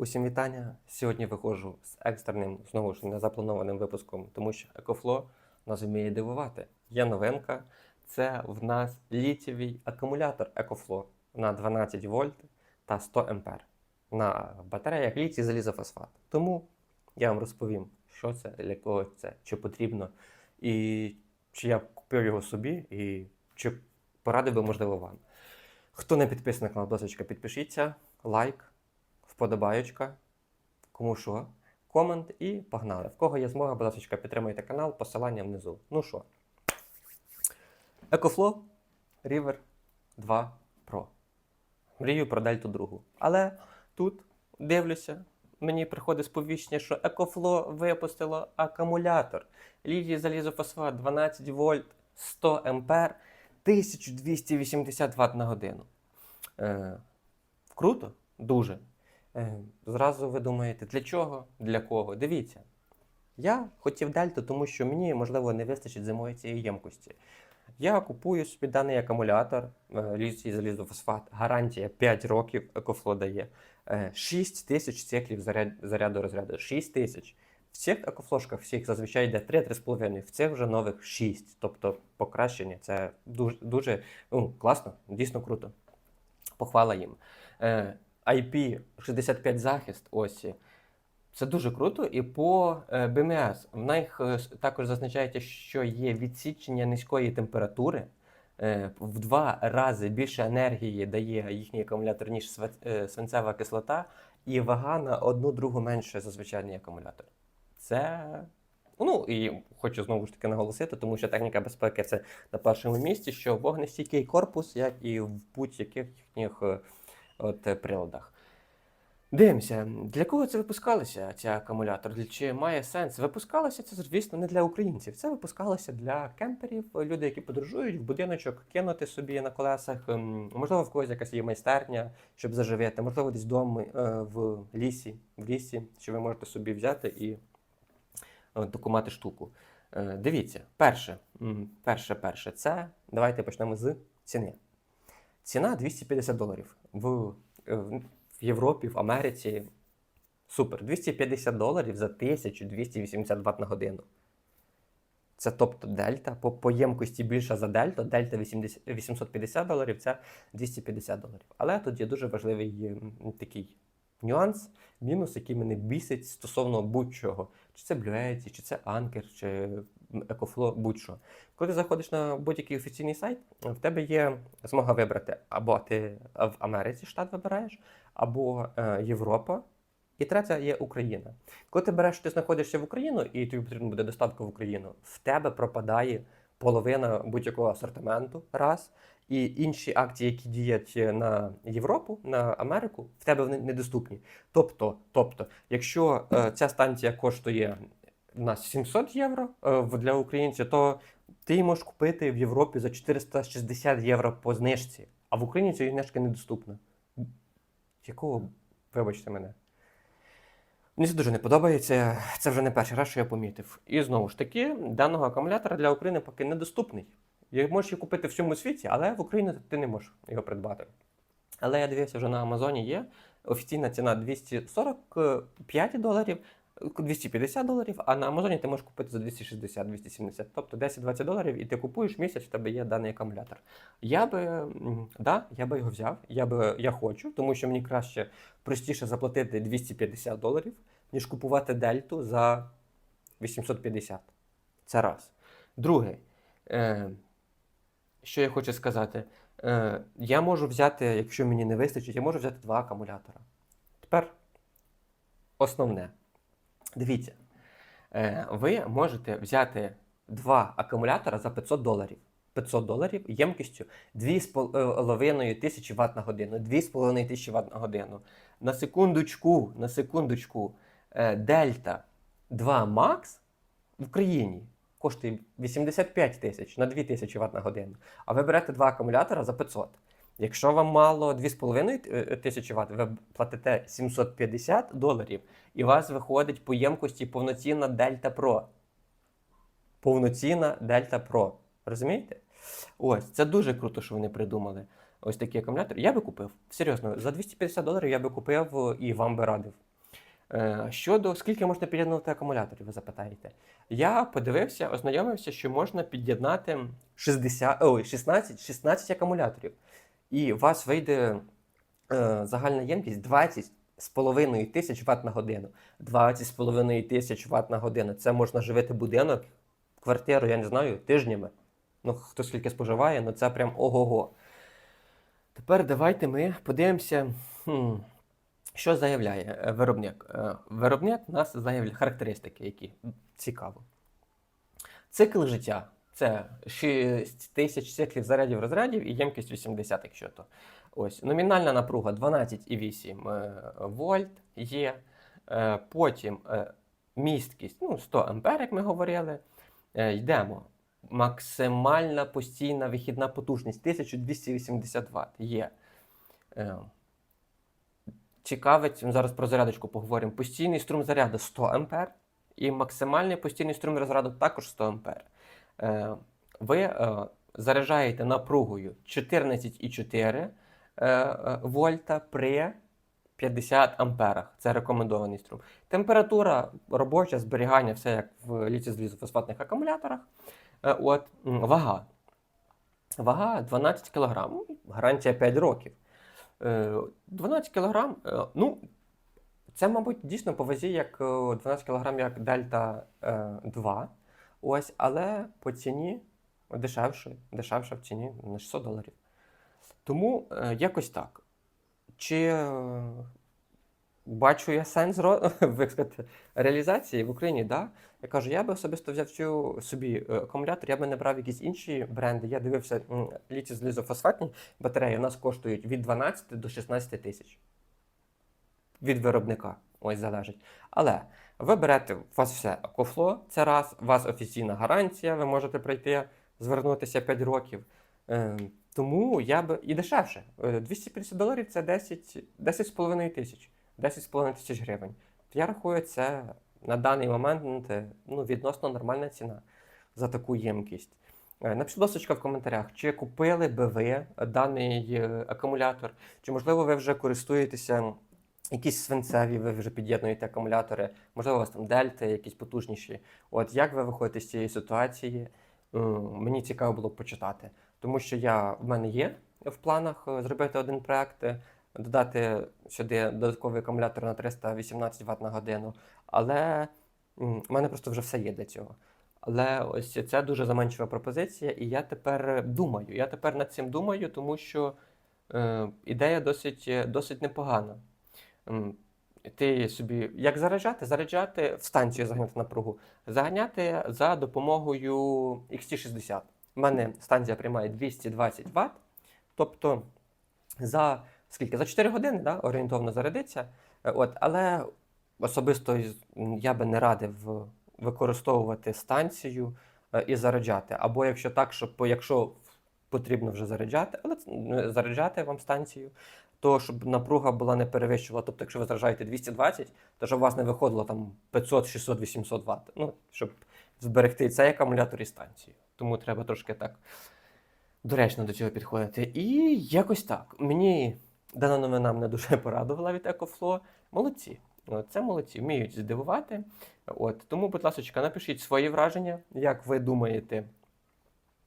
Усім вітання. Сьогодні виходжу з екстреним, знову ж незапланованим випуском, тому що EcoFlow нас вміє дивувати. Є новинка. Це в нас літієвий акумулятор EcoFlow на 12 вольт та 100 ампер на батареях літій залізофосфат. Тому я вам розповім, що це, для кого це, чи потрібно, і чи я купив його собі, і чи порадив би, можливо, вам. Хто не підписаний на канал, будь підпишіться, лайк, вподобаючка, кому що, комент і погнали. В кого є змога, будь ласка, підтримуйте канал, посилання внизу. Ну що, EcoFlow River 2 Pro. Мрію про Дельту другу. Але тут дивлюся, мені приходить сповіщення, що EcoFlow випустило акумулятор. Літій залізофосфат 12 вольт 100 ампер 1280 Вт на годину. Е, круто, дуже. Е, зразу ви думаєте, для чого? Для кого? Дивіться. Я хотів дельту, тому що мені, можливо, не вистачить зимової цієї ємкості. Я купую собі даний акумулятор, е, залізофосфат, гарантія 5 років, екофло дає. Е, 6 тисяч циклів заряду розряду. 6 тисяч. В цих екофлошках всіх зазвичай йде 3-3,5, в цих вже нових 6. Тобто покращення. Це дуже, дуже ну, класно, дійсно круто. Похвала їм. Е, IP65 захист, ось. Це дуже круто. І по е, БМС в них е, також зазначається, що є відсічення низької температури. Е, В два рази більше енергії дає їхній акумулятор, ніж свинцева кислота, і вага на одну другу менше за звичайний акумулятор. Це. Ну і хочу знову ж таки наголосити, тому що техніка безпеки це на першому місці, що вогнестійкий корпус, як і в будь-яких їхніх от, е, приладах. Дивимося, для кого це випускалося, ця акумулятор? Чи має сенс? Випускалося це, звісно, не для українців. Це випускалося для кемперів, люди, які подорожують в будиночок, кинути собі на колесах. ем, Можливо, в когось якась є майстерня, щоб заживити, можливо, десь вдома в лісі, в лісі, що ви можете собі взяти і е, таку мати штуку. Е, Дивіться, перше, перше, перше, це давайте почнемо з ціни. Ціна 250 доларів. В, е, в в Європі, в Америці. Супер. 250 доларів за 1280 Вт на годину. Це тобто дельта. По, по ємкості більша за дельту. Дельта 80, 850 доларів, це 250 доларів. Але тут є дуже важливий такий нюанс, мінус, який мене бісить стосовно будь-чого. Чи це Yeti, чи це Anker, чи EcoFlow, будь-що. Коли ти заходиш на будь-який офіційний сайт, в тебе є змога вибрати або ти в Америці штат вибираєш, або е, Європа, і третя є Україна. Коли ти береш, ти знаходишся в Україну, і тобі потрібна буде доставка в Україну, в тебе пропадає половина будь-якого асортименту, раз. І інші акції, які діють на Європу, на Америку, в тебе вони недоступні. Тобто, тобто, якщо е, ця станція коштує у нас 700 євро е, для українців, то ти її можеш купити в Європі за 460 євро по знижці, а в Україні цієї знижки недоступна. Якого, вибачте мене. Мені це дуже не подобається. Це вже не перший раз, що я помітив. І знову ж таки, даного акумулятора для України поки недоступний. Його можеш його купити в всьому світі, але в Україні ти не можеш його придбати. Але я дивився, вже на Амазоні є офіційна ціна 245 доларів, 250 доларів, а на Амазоні ти можеш купити за 260-270. Тобто 10-20 доларів, і ти купуєш місяць, в тебе є даний акумулятор. Я би, да, я би його взяв, я би я хочу, тому що мені краще простіше заплатити 250 доларів, ніж купувати дельту за 850. Це раз. Друге, е, що я хочу сказати, е, я можу взяти, якщо мені не вистачить, я можу взяти два акумулятора. Тепер основне. Дивіться, е, ви можете взяти два акумулятора за 500 доларів. 500 доларів ємкістю 2,5 тисячі Вт на годину. 2,5 тисячі Вт на годину. На секундочку, на секундочку, е, Дельта 2 Max в Україні коштує 85 тисяч на 2 тисячі Вт на годину. А ви берете два акумулятора за 500. Якщо вам мало 2,5 е, тисячі Вт, ви платите 750 доларів, і у вас виходить по ємкості повноцінна Delta Pro. Повноцінна Delta Pro. Розумієте? Ось, це дуже круто, що вони придумали. Ось такий акумулятор. Я би купив. Серйозно, за 250 доларів я би купив е, і вам би радив. Е, Щодо скільки можна під'єднувати акумуляторів, ви запитаєте. Я подивився, ознайомився, що можна під'єднати 60, ой, 16, 16 акумуляторів. І у вас вийде е, загальна ємкість 20 з половиною тисяч Вт на годину. 20 з половиною тисяч Вт на годину. Це можна живити будинок, квартиру, я не знаю, тижнями. Ну, хто скільки споживає, ну це прям ого-го. Тепер давайте ми подивимося, хм, що заявляє е, виробник. Е, Виробник у нас заявляє характеристики, які цікаво. Цикл життя це 6 тисяч циклів зарядів розрядів і ємкість 80, якщо то. Ось, номінальна напруга 12,8 е, вольт є. Е, Потім е, місткість ну, 100 ампер, як ми говорили. Йдемо. Максимальна постійна вихідна потужність 1280 Вт є. Цікавить, зараз про зарядочку поговоримо. Постійний струм заряду 100 ампер і максимальний постійний струм розряду також 100 ампер. Е, Ви е, заряджаєте напругою 14,4 е, вольта при 50 амперах. Це рекомендований струм. Температура робоча, зберігання, все як в літій-фосфатних акумуляторах. От, вага. Вага 12 кг. Гарантія 5 років. Е, 12 кг, ну, це, мабуть, дійсно по вазі як е, 12 кг, як Дельта е, 2. Ось, але по ціні дешевше, дешевше в ціні на 600 доларів. Тому е, якось так. Чи е, бачу я сенс ро- сказати, реалізації в Україні? Да? Я кажу, я би особисто взяв цю собі е, акумулятор, я би не брав якісь інші бренди. Я дивився літі з лізофосфатні батареї, у нас коштують від 12 до 16 тисяч. Від виробника. Ось залежить. Але ви берете, у вас все екофло, це раз, у вас офіційна гарантія, ви можете прийти, звернутися 5 років. Е, тому я би і дешевше. Е, 250 доларів це 10, 10,5 тисяч. 10,5 тисяч гривень. Я рахую, це на даний момент е, ну, відносно нормальна ціна за таку ємкість. Е, Напишіть, будь в коментарях, чи купили би ви даний е, акумулятор, чи можливо ви вже користуєтеся якісь свинцеві, ви вже під'єднуєте акумулятори, можливо, у вас там дельти, якісь потужніші. От як ви виходите з цієї ситуації? Мені цікаво було б почитати, тому що я в мене є в планах е, зробити один проект, е, додати сюди додатковий акумулятор на 318 Вт на годину. Але в мене просто вже все є для цього. Але ось це дуже заманчива пропозиція, і я тепер думаю. Я тепер над цим думаю, тому що е, ідея досить, е, досить непогана. Ти собі як заряджати? Заряджати в станцію заганяти напругу. Заганяти за допомогою XT60. У мене станція приймає 220 Вт. Тобто за скільки? За 4 години да, орієнтовно зарядиться. От, але особисто я би не радив використовувати станцію е, і заряджати. Або якщо так, щоб якщо потрібно вже заряджати, але заряджати вам станцію, то щоб напруга була не перевищувала. Тобто, якщо ви заряджаєте 220, то щоб у вас не виходило там 500, 600, 800 Вт. Ну, щоб зберегти цей акумулятор і станцію. Тому треба трошки так доречно до цього підходити. І якось так. Мені дана новина мене дуже порадувала від EcoFlow. Молодці. Це молодці, вміють здивувати. От, тому, будь ласка, напишіть свої враження, як ви думаєте,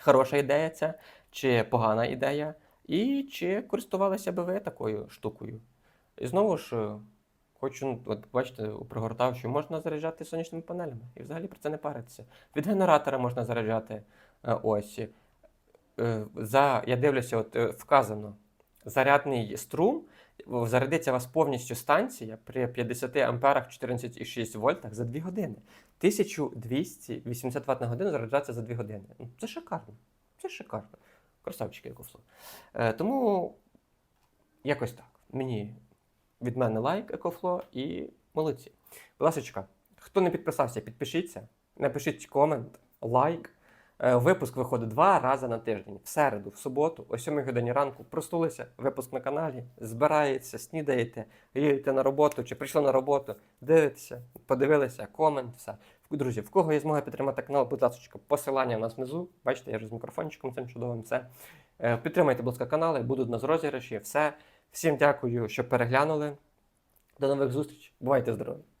хороша ідея ця, чи погана ідея, і чи користувалися би ви такою штукою. І знову ж, е, хочу, ну, от бачите, прогортав, що можна заряджати сонячними панелями. І взагалі про це не паритися. Від генератора можна заряджати е, ось. Е, За, я дивлюся, от вказано, зарядний струм зарядиться у вас повністю станція при 50 амперах 14,6 вольтах за 2 години. 1280 Вт на годину заряджається за 2 години. Ну, Це шикарно. Це шикарно. Красавчики екофло. Е, тому якось так. Мені від мене лайк екофло і молодці. Ласка, хто не підписався, підпишіться, напишіть комент, лайк. Е, Випуск виходить два рази на тиждень. В середу, в суботу, о 7 годині ранку. Простулися, випуск на каналі, збираєтеся, снідаєте, їдете на роботу чи прийшли на роботу, дивитеся, подивилися, комент, все. Друзі, в кого є змога підтримати канал, будь ласка, посилання у нас внизу. Бачите, я вже з мікрофончиком цим чудовим. Все. Е, Підтримайте, будь ласка, канали, будуть нас розіграші. Все. Всім дякую, що переглянули. До нових зустрічей. Бувайте здорові!